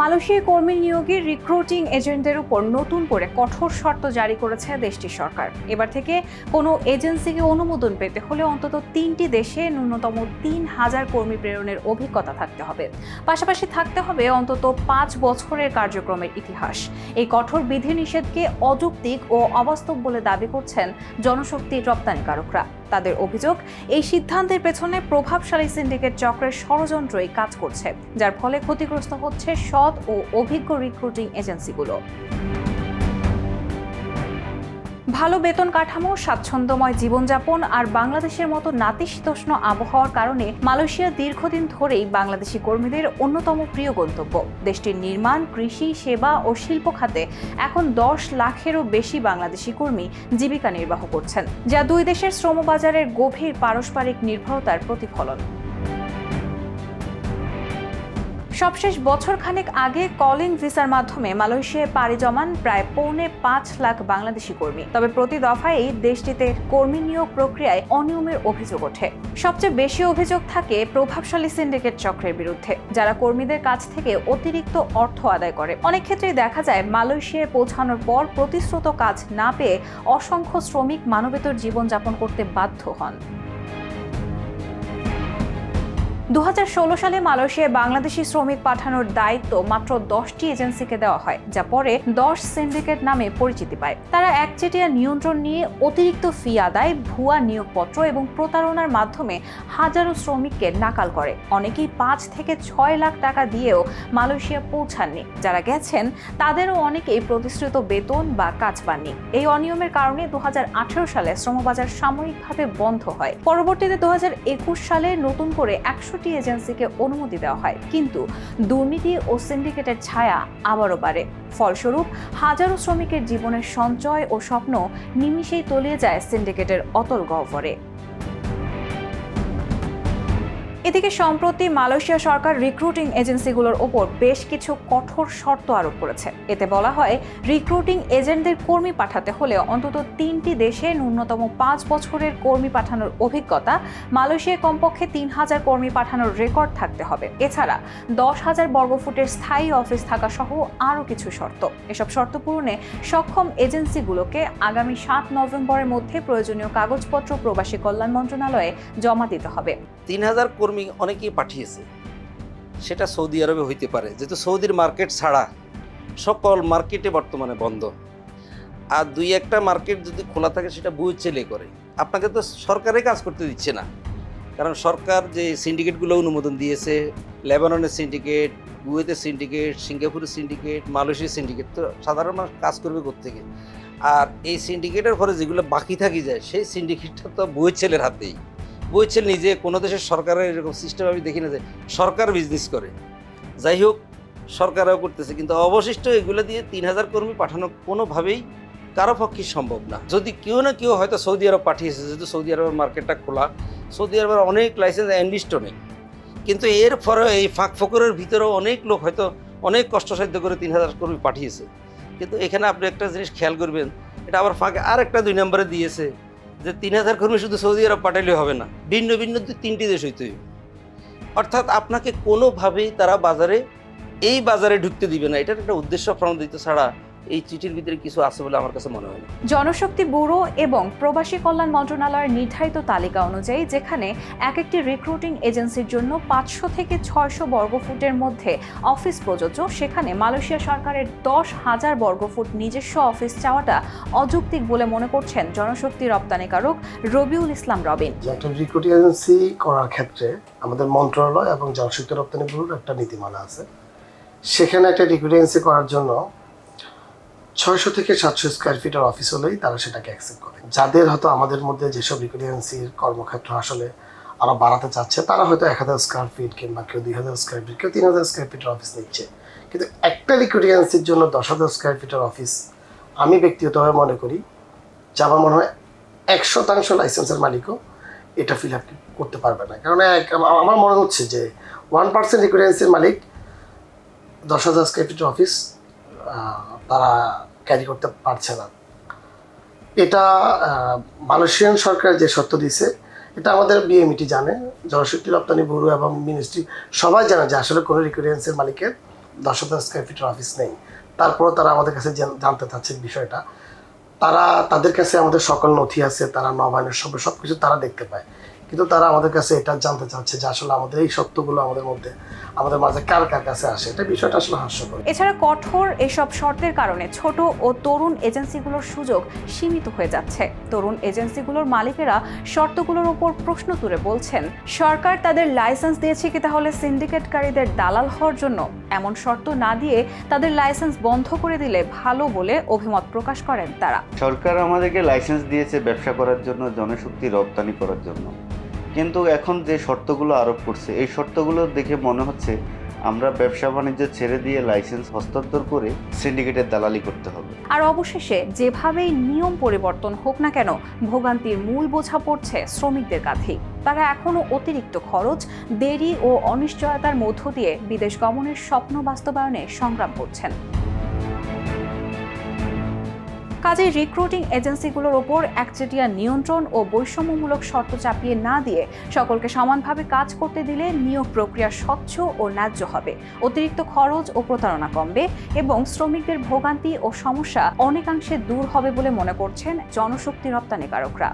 মালয়েশিয়ায় কর্মী নিয়োগে রিক্রুটিং এজেন্টদের উপর নতুন করে কঠোর শর্ত জারি করেছে দেশটির সরকার। এবার থেকে কোনো এজেন্সিকে অনুমোদন পেতে হলে অন্তত তিনটি দেশে ন্যূনতম তিন হাজার কর্মী প্রেরণের অভিজ্ঞতা থাকতে হবে। পাশাপাশি থাকতে হবে অন্তত পাঁচ বছরের কার্যক্রমের ইতিহাস। এই কঠোর বিধিনিষেধকে অযৌক্তিক ও অবাস্তব বলে দাবি করছেন জনশক্তির রপ্তানিকারকরা। তাদের অভিযোগ, এই সিদ্ধান্তের পেছনে প্রভাবশালী সিন্ডিকেট চক্রের ষড়যন্ত্রই কাজ করছে, যার ফলে ক্ষতিগ্রস্ত হচ্ছে ও অভিজ্ঞ রিক্রুটিং এজেন্সিগুলো ভালো বেতন কাঠামো, স্বাচ্ছন্দ্যময় জীবনযাপন আর বাংলাদেশের মতো নাতিশীতোষ্ণ আবহাওয়ার কারণে মালয়েশিয়া দীর্ঘদিন ধরেই বাংলাদেশি কর্মীদের অন্যতম প্রিয় গন্তব্য। দেশটির নির্মাণ, কৃষি, সেবা ও শিল্প খাতে এখন দশ লাখেরও বেশি বাংলাদেশি কর্মী জীবিকা নির্বাহ করছেন, যা দুই দেশের শ্রমবাজারের গভীর পারস্পরিক নির্ভরতার প্রতিফলন। সবশেষ বছর খানেক আগে কলিং ভিসার মাধ্যমে মালয়েশিয়ায় পাড়ি জমান প্রায় পৌনে পাঁচ লাখ বাংলাদেশি কর্মী। তবে প্রতি দফায় দেশটিতে কর্মী নিয়োগ প্রক্রিয়ায় অনিয়মের অভিযোগ ওঠে। সবচেয়ে বেশি অভিযোগ থাকে প্রভাবশালী সিন্ডিকেট চক্রের বিরুদ্ধে, যারা কর্মীদের কাছ থেকে অতিরিক্ত অর্থ আদায় করে। অনেক ক্ষেত্রেই দেখা যায় মালয়েশিয়ায় পৌঁছানোর পর প্রতিশ্রুত কাজ না পেয়ে অসংখ্য শ্রমিক মানবেতর জীবনযাপন করতে বাধ্য হন। দু হাজার ষোলো সালে মালয়েশিয়ায় বাংলাদেশি শ্রমিক পাঠানোর দায়িত্ব মাত্র দশটি এজেন্সিকে দেওয়া হয়, যা পরে দশ সিন্ডিকেট নামে পরিচিতি পায়। তারা একচেটিয়া নিয়ন্ত্রণ নিয়ে অতিরিক্ত ফি আদায়, ভুয়া নিয়োগপত্র এবং প্রতারণার মাধ্যমে হাজারো শ্রমিককে নাকাল করে। অনেকেই পাঁচ থেকে ছয় লাখ টাকা দিয়েও মালয়েশিয়া পৌঁছাননি। যারা গেছেন, তাদেরও অনেকেই প্রতিশ্রুত বেতন বা কাজ পাননি। এই অনিয়মের কারণে দু হাজার আঠারো সালে শ্রমবাজার সাময়িকভাবে বন্ধ হয়। পরবর্তীতে দু হাজার একুশ সালে নতুন করে একশোটি এজেন্সিকে অনুমতি দেওয়া হয়। কিন্তু দুর্নীতি ও সিন্ডিকেটের ছায়া আবারও বাড়ে। ফলস্বরূপ, হাজারো শ্রমিকের জীবনের সঞ্চয় ও স্বপ্ন নিমিষেই তলিয়ে যায় সিন্ডিকেটের অতল গহ্বরে। এদিকে সম্প্রতি মালয়েশিয়া সরকার রিক্রুটিং এজেন্সিগুলোর ওপর বেশ কিছু কঠোর শর্ত আরোপ করেছে। এতে বলা হয় রিক্রুটিং এজেন্টদের কর্মী পাঠাতে হলে অন্তত তিনটি দেশে ন্যূনতম পাঁচ বছরের কর্মী পাঠানোর অভিজ্ঞতা, মালয়েশিয়ায় কমপক্ষে তিন হাজার কর্মী পাঠানোর রেকর্ড থাকতে হবে। এছাড়া, দশ হাজার বর্গফুটের স্থায়ী অফিস থাকা সহ আরও কিছু শর্ত। এসব শর্ত পূরণে সক্ষম এজেন্সিগুলোকে আগামী সাত নভেম্বরের মধ্যে প্রয়োজনীয় কাগজপত্র প্রবাসী কল্যাণ মন্ত্রণালয়ে জমা দিতে হবে। তিন হাজার কর্মী অনেকেই পাঠিয়েছে। সেটা সৌদি আরবে হইতে পারে, যেহেতু সৌদির মার্কেট ছাড়া সকল মার্কেটে বর্তমানে বন্ধ। আর দুই একটা মার্কেট যদি খোলা থাকে, সেটা বুয়ে চেলে করে। আপনাকে তো সরকারে কাজ করতে দিচ্ছে না। কারণ সরকার যে সিন্ডিকেটগুলো অনুমোদন দিয়েছে, লেবাননের সিন্ডিকেট বুয়েতের সিন্ডিকেট, সিঙ্গাপুরের সিন্ডিকেট, মালয়েশিয়ার সিন্ডিকেট, তো সাধারণ মানুষ কাজ করবে থেকে আর এই সিন্ডিকেটের ঘরে যেগুলো বাকি থাকি যায়, সেই সিন্ডিকেটটা তো বই ছেলের হাতেই। বইছেন নিজে, কোনো দেশের সরকারের এরকম সিস্টেম আমি দেখি না যে সরকার বিজনেস করে। যাই হোক, সরকারও করতেছে, কিন্তু অবশিষ্ট এগুলো দিয়ে তিন হাজার কর্মী পাঠানো কোনোভাবেই কারও পক্ষে সম্ভব না। যদি কেউ না কেউ হয়তো সৌদি আরব পাঠিয়েছে, যেহেতু সৌদি আরবের মার্কেটটা খোলা, সৌদি আরবের অনেক লাইসেন্স অ্যান্ডিস্টও নেই। কিন্তু এর ফলে এই ফাঁক ফকরের ভিতরেও অনেক লোক হয়তো অনেক কষ্টসাধ্য করে তিন হাজার কর্মী পাঠিয়েছে। কিন্তু এখানে আপনি একটা জিনিস খেয়াল করবেন, এটা আবার ফাঁকে আর একটা দুই নম্বরে দিয়েছে যে তিন হাজার কর্মী শুধু সৌদি আরব পাঠাইলে হবে না, ভিন্ন ভিন্ন তিনটি দেশ হইতে হইবে। অর্থাৎ আপনাকে কোনোভাবেই তারা বাজারে, এই বাজারে ঢুকতে দিবে না এটার একটা উদ্দেশ্য প্রণোদিত ছাড়া এই চিঠির ভিতরে কিছু আছে বলে আমার কাছে মনে হয় জনশক্তি ব্যুরো এবং প্রবাসী কল্যাণ মন্ত্রণালয়ের নির্ধারিত তালিকা অনুযায়ী যেখানে এক একটি রিক্রুটিং এজেন্সির জন্য পাঁচশো থেকে ছয়শো বর্গফুটের মধ্যে অফিস প্রযোজ্য সেখানে মালয়েশিয়া সরকারের দশ হাজার বর্গফুট নিজস্ব অফিস চাওয়াটা অযৌক্তিক বলে মনে করছেন জনশক্তি রপ্তানিকারক রবিউল ইসলাম রবিন। একটা রিক্রুটিং এজেন্সি করার ক্ষেত্রে আমাদের মন্ত্রণালয় এবং জনশক্তি রপ্তানি ব্যুরোর একটা নীতিমালা আছে। সেখানে একটা রিক্রুটিং এজেন্সি করার জন্য ছয়শো থেকে সাতশো স্কোয়ার ফিটের অফিস হলেই তারা সেটাকে অ্যাকসেপ্ট করে। যাদের হয়তো আমাদের মধ্যে যেসব রিক্রুটিং কর্মক্ষেত্র আসলে আরও বাড়াতে চাচ্ছে, তারা হয়তো এক হাজার স্কোয়ার ফিট কিংবা কেউ দুই হাজার স্কোয়ার ফিট কেউ তিন হাজার স্কোয়ার ফিটের অফিস নিচ্ছে। কিন্তু একটা রিক্রুটিং জন্য দশ হাজার স্কোয়ার ফিটের অফিস আমি ব্যক্তিগতভাবে মনে করি যে আমার মনে হয় এক শতাংশ লাইসেন্সের মালিকও এটা ফিল আপ করতে পারবে না। কারণ এক, আমার মনে হচ্ছে যে ওয়ান পার্সেন্ট রিকুয়ারেন্সির মালিক দশ হাজার স্কোয়ার ফিটের অফিস তারা ক্যারি করতে পারছে না। এটা মালয়েশিয়ান সরকার যে সত্য দিছে এটা আমাদের বিএমইটি জানে। জনশক্তি রপ্তানি ব্যুরো এবং মিনিস্ট্রি সবাই জানে যে আসলে কোনো রিকুয়ারেন্সের মালিকের দশ হাজার স্কোয়ার ফিটের অফিস নেই। তারপরও তারা আমাদের কাছে জানতে চাচ্ছে বিষয়টা। তারা, তাদের কাছে আমাদের সকল নথি আছে, তারা নবায়নের সব সব কিছু তারা দেখতে পায়। কিন্তু তারা আমাদের কাছে এটা জানতে চাচ্ছে যে আসলে আমাদের এই সত্যগুলো আমাদের মধ্যে আমাদের মাঝে কার কার কাছে আসে? এটা বিষয়টা আসলে হাস্যকর। এছাড়া কঠোর এসব শর্তের কারণে ছোট ও তরুণ এজেন্সিগুলোর সুযোগ সীমিত হয়ে যাচ্ছে। তরুণ এজেন্সিগুলোর মালিকেরা শর্তগুলোর উপর প্রশ্ন তুলে বলছেন সরকার তাদের লাইসেন্স দিয়েছে কি তাহলে সিন্ডিকেটকারীদের দালাল হওয়ার জন্য? এমন শর্ত না দিয়ে তাদের লাইসেন্স বন্ধ করে দিলে ভালো বলে অভিমত প্রকাশ করেন তারা। সরকার আমাদেরকে লাইসেন্স দিয়েছে ব্যবসা করার জন্য জনশক্তি রপ্তানি করার জন্য। কিন্তু এখন যে শর্তগুলো আরোপ করছে, এই শর্তগুলো দেখে মনে হচ্ছে আমরা ব্যবসা বাণিজ্য ছেড়ে দিয়ে লাইসেন্স হস্তান্তর করে সিন্ডিকেটের দালালি করতে হবে। আর অবশেষে যেভাবেই নিয়ম পরিবর্তন হোক না কেন, ভোগান্তির মূল বোঝা পড়ছে শ্রমিকদের কাঁধেই তারা এখনও অতিরিক্ত খরচ, দেরি ও অনিশ্চয়তার মধ্য দিয়ে বিদেশ গমনের স্বপ্ন বাস্তবায়নে সংগ্রাম করছেন। কাজে রিক্রুটিং এজেন্সিগুলোর ওপর একচেটিয়া নিয়ন্ত্রণ ও বৈষম্যমূলক শর্ত চাপিয়ে না দিয়ে সকলকে সমানভাবে কাজ করতে দিলে নিয়োগ প্রক্রিয়া স্বচ্ছ ও ন্যায্য হবে। অতিরিক্ত খরচ ও প্রতারণা কমবে এবং শ্রমিকদের ভোগান্তি ও সমস্যা অনেকাংশে দূর হবে বলে মনে করছেন জনশক্তি রপ্তানিকারকরা।